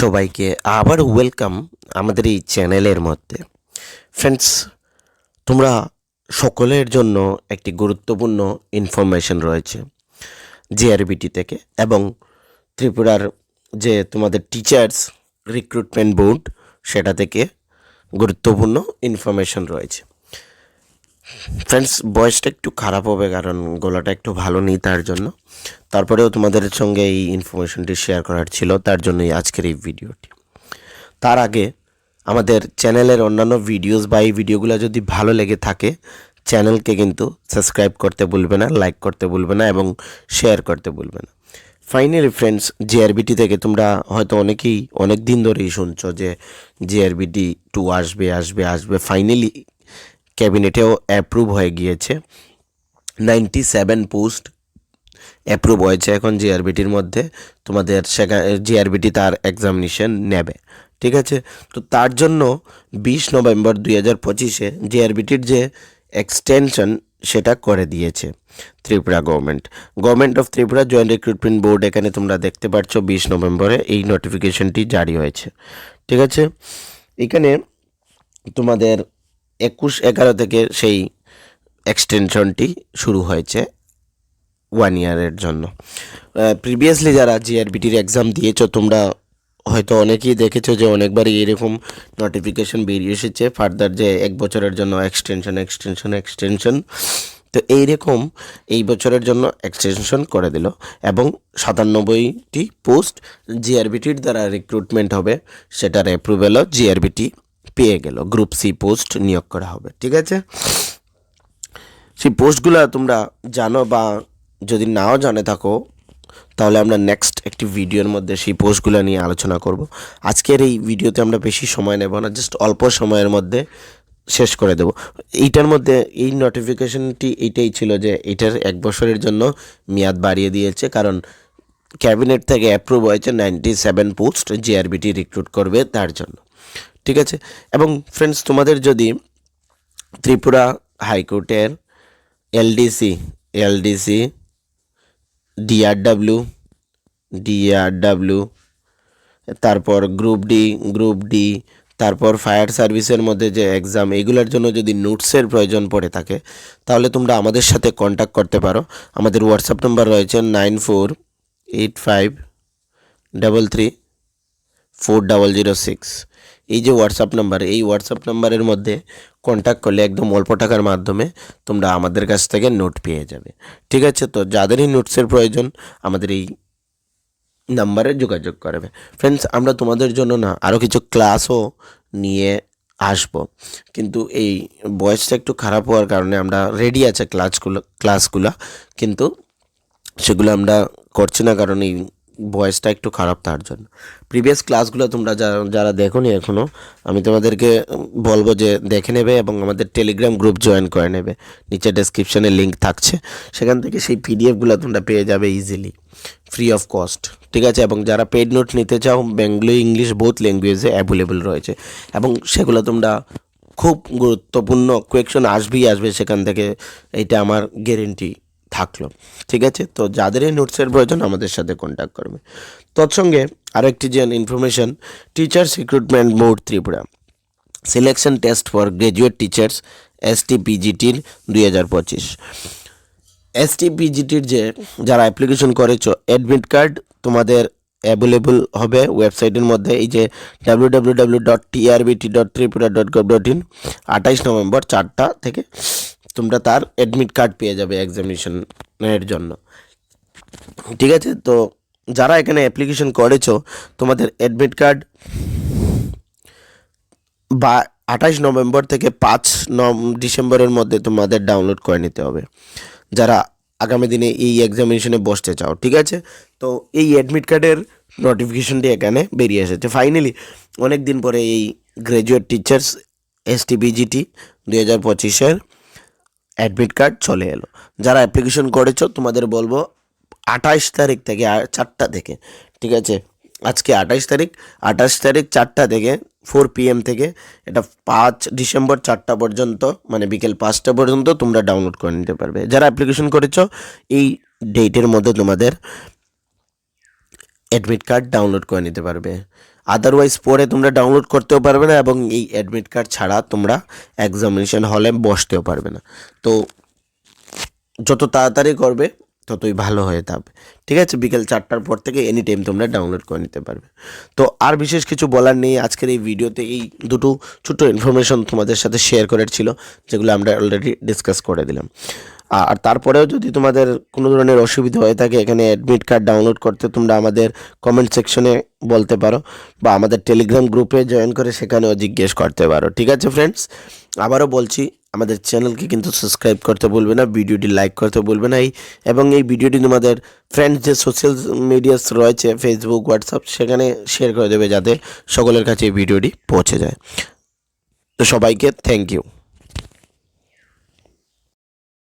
সবাইকে আবার ওয়েলকাম আমাদের এই চ্যানেলের মধ্যে। ফ্রেন্ডস তোমরা সকলের জন্য একটি গুরুত্বপূর্ণ ইনফরমেশন রয়েছে জিআরবিটি থেকে এবং ত্রিপুরার যে তোমাদের টিচার্স রিক্রুটমেন্ট বোর্ড সেটা থেকে গুরুত্বপূর্ণ ইনফরমেশন রয়েছে। ফ্রেন্ডস বয়সটা একটু খারাপ হবে কারণ গলাটা একটু ভালো নেই তার জন্য। তারপরেও তোমাদের সঙ্গে এই ইনফরমেশনটি শেয়ার করার ছিল, তার জন্যই আজকের এই ভিডিওটি তার আগে, আমাদের চ্যানেলের অন্যান্য ভিডিওস বা এই ভিডিওগুলো যদি ভালো লেগে থাকে চ্যানেলকে কিন্তু সাবস্ক্রাইব করতে ভুলবে না লাইক করতে ভুলবে না এবং শেয়ার করতে ভুলবে না। ফাইনালি ফ্রেন্ডস জিআরবিটি থেকে তোমরা হয়তো অনেকেই অনেক দিন ধরেই শুনছো যে জিআরবিটি টু আসবে আসবে আসবে। ফাইনালি ক্যাবিনেটেও অ্যাপ্রুভ হয়ে গিয়েছে। নাইনটি সেভেন পোস্ট অ্যাপ্রুভ হয়েছে এখন জিআরবিটির মধ্যে। তোমাদের সেখানে জিআরবিটি তার এক্সামিনেশন নেবে। ঠিক আছে? তো তার জন্য বিশ নভেম্বর দুই হাজার পঁচিশে জিআরবিটির যে এক্সটেনশন সেটা করে দিয়েছে Tripura government government of Tripura joint recruitment board এখানে তোমরা দেখতে পাচ্ছ বিশ নভেম্বরে এই নোটিফিকেশনটি জারি হয়েছে। ঠিক আছে? এখানে তোমাদের একুশ এগারো থেকে সেই এক্সটেনশনটি শুরু হয়েছে ওয়ান ইয়ারের জন্য। প্রিভিয়াসলি যারা জিআরবিটির এক্সাম দিয়েছ, তোমরা হয়তো অনেকেই দেখেছ যে অনেকবারই এরকম নোটিফিকেশন বেরিয়ে এসেছে ফার্দার যে এক বছরের জন্য এক্সটেনশন এক্সটেনশন এক্সটেনশন তো এইরকম এই বছরের জন্য এক্সটেনশন করে দিল এবং সাতানব্বইটি পোস্ট জিআরবিটির দ্বারা রিক্রুটমেন্ট হবে, সেটার অ্যাপ্রুভেলও জিআরবিটি পেয়ে গেল। গ্রুপ সি পোস্ট নিয়োগ করা হবে, ঠিক আছে? সেই পোস্টগুলো তোমরা জানো বা যদি নাও জানে থাকো, তাহলে আমরা নেক্সট একটি ভিডিওর মধ্যে সেই পোস্টগুলো নিয়ে আলোচনা করব। আজকের এই ভিডিওতে আমরা বেশি সময় নেব না জাস্ট অল্প সময়ের মধ্যে শেষ করে দেব। এইটার মধ্যে এই নোটিফিকেশনটি এইটাই ছিল যে এটার এক বছরের জন্য মেয়াদ বাড়িয়ে দিয়েছে, কারণ ক্যাবিনেট থেকে অ্যাপ্রুভ হয়েছে ninety seven post JRBT recruit করবে তার জন্য। ঠিক আছে? এবং ফ্রেন্ডস তোমাদের যদি ত্রিপুরা হাইকোর্টের এলডিসি এলডিসি, ডিআরডাব্লিউ ডিআরডাব্লিউ, তারপর গ্রুপ ডি গ্রুপ ডি, তারপর ফায়ার সার্ভিসের মধ্যে যে এক্সাম এগুলোর জন্য যদি নোটসের প্রয়োজন পড়ে থাকে, তাহলে তোমরা আমাদের সাথে কন্ট্যাক্ট করতে পারো। আমাদের হোয়াটসঅ্যাপ নাম্বার রয়েছে nine four eight five double three four double zero six এই যে হোয়াটসঅ্যাপ নাম্বার এই হোয়াটসঅ্যাপ নাম্বারের মধ্যে কন্ট্যাক্ট করলে একদম অল্প টাকার মাধ্যমে তোমরা আমাদের কাছ থেকে নোট পেয়ে যাবে। ঠিক আছে? তো যাদেরই নোটসের প্রয়োজন, আমাদের এই নাম্বারে যোগাযোগ করবে। ফ্রেন্ডস আমরা তোমাদের জন্য না আরও কিছু ক্লাসও নিয়ে আসব। কিন্তু এই বয়সটা একটু খারাপ হওয়ার কারণে আমরা রেডি আছে ক্লাসগুলো ক্লাসগুলো কিন্তু সেগুলো আমরা করছি না, কারণ এই বয়সটা একটু খারাপ তার জন্য। প্রিভিয়াস ক্লাসগুলো তোমরা যারা যারা দেখোনি এখনও আমি তোমাদেরকে বলব যে দেখে নেবে এবং আমাদের টেলিগ্রাম গ্রুপ জয়েন করে নেবে। নিচে ডেসক্রিপশনে লিঙ্ক থাকছে। সেখান থেকে সেই পিডিএফগুলো তোমরা পেয়ে যাবে ইজিলি ফ্রি অফ কস্ট ঠিক আছে? এবং যারা পেড নোট নিতে চাও বেঙ্গলি ইংলিশ বোথ ল্যাঙ্গুয়েজে অ্যাভেলেবল রয়েছে। এবং সেগুলো তোমরা খুব গুরুত্বপূর্ণ কোয়েকশন আসবেই আসবে সেখান থেকে, এইটা আমার গ্যারেন্টি থাকল। ঠিক আছে? তো যাদের এই নোটসের প্রয়োজন আমাদের সাথে কন্ট্যাক্ট করবে। তৎসঙ্গে আরেকটি যে information teachers recruitment board Tripura. Selection test for graduate teachers S T পিজিটির দুই হাজার পঁচিশ। এস টি পিজিটির যে যারা অ্যাপ্লিকেশন করেছ অ্যাডমিট কার্ড তোমাদের অ্যাভেলেবল হবে ওয়েবসাইটের মধ্যে। এই যে W W W dot TRBT dot Tripura dot gov dot in আঠাইশ নভেম্বর চারটা থেকে তোমরা তার অ্যাডমিট কার্ড পেয়ে যাবে এক্সামিনেশনের জন্য। ঠিক আছে? তো যারা এখানে অ্যাপ্লিকেশন করেছ, তোমাদের অ্যাডমিট কার্ড বা আঠাশ নভেম্বর থেকে পাঁচ ডিসেম্বরের মধ্যে তোমাদের ডাউনলোড করে নিতে হবে। যারা আগামী দিনে এই এক্সামিনেশনে বসতে চাও, ঠিক আছে? তো এই অ্যাডমিট কার্ডের নোটিফিকেশনটি এখানে বেরিয়ে এসেছে। ফাইনালি অনেক দিন পরে এই গ্র্যাজুয়েট টিচার্স এস টিবিজিটি দুই হাজার পঁচিশের অ্যাডমিট কার্ড চলে এলো। যারা অ্যাপ্লিকেশন করেছ, তোমাদের বলব আঠাশ তারিখ থেকে চারটা থেকে, ঠিক আছে? আজকে আঠাশ তারিখ আঠাশ তারিখ চারটা থেকে ফোর পিএম থেকে, এটা পাঁচ ডিসেম্বর চারটা পর্যন্ত মানে বিকেল পাঁচটা পর্যন্ত তোমরা ডাউনলোড করে নিতে পারবে। যারা অ্যাপ্লিকেশন করেছ, এই ডেটের মধ্যে তোমাদের অ্যাডমিট কার্ড ডাউনলোড করে নিতে পারবে। আদারওয়াইজ পরে তোমরা ডাউনলোড করতেও পারবে না এবং এই অ্যাডমিট কার্ড ছাড়া তোমরা এক্সামিনেশন হলে বসতেও পারবে না। তো যত তাড়াতাড়ি করবে, ততই ভালো হয়ে যাবে। ঠিক আছে? বিকেল চারটার পর থেকে এনি টাইম তোমরা ডাউনলোড করে নিতে পারবে। তো আর বিশেষ কিছু বলার নেই। আজকের এই ভিডিওতে এই দুটো ছোটো ইনফরমেশন তোমাদের সাথে শেয়ার করার ছিল, যেগুলো আমরা অলরেডি ডিসকাস করে দিলাম। আর তারপরেও যদি তোমাদের কোনো ধরনের অসুবিধা হয়ে থাকে, এখানে অ্যাডমিট কার্ড ডাউনলোড করতে তোমরা আমাদের কমেন্ট সেকশনে বলতে পারো বা আমাদের টেলিগ্রাম গ্রুপে জয়েন করে সেখানেও জিজ্ঞেস করতে পারো। ঠিক আছে ফ্রেন্ডস আবারও বলছি, আমাদের চ্যানেলকে কিন্তু সাবস্ক্রাইব করতে ভুলবে না, ভিডিওটি লাইক করতে ভুলবে না এই, এবং এই ভিডিওটি তোমাদের ফ্রেন্ডস যে সোশ্যাল মিডিয়াস রয়েছে ফেসবুক হোয়াটসঅ্যাপ সেখানে শেয়ার করে দেবে যাতে সকলের কাছে এই ভিডিওটি পৌঁছে যায়। তো সবাইকে থ্যাংক ইউ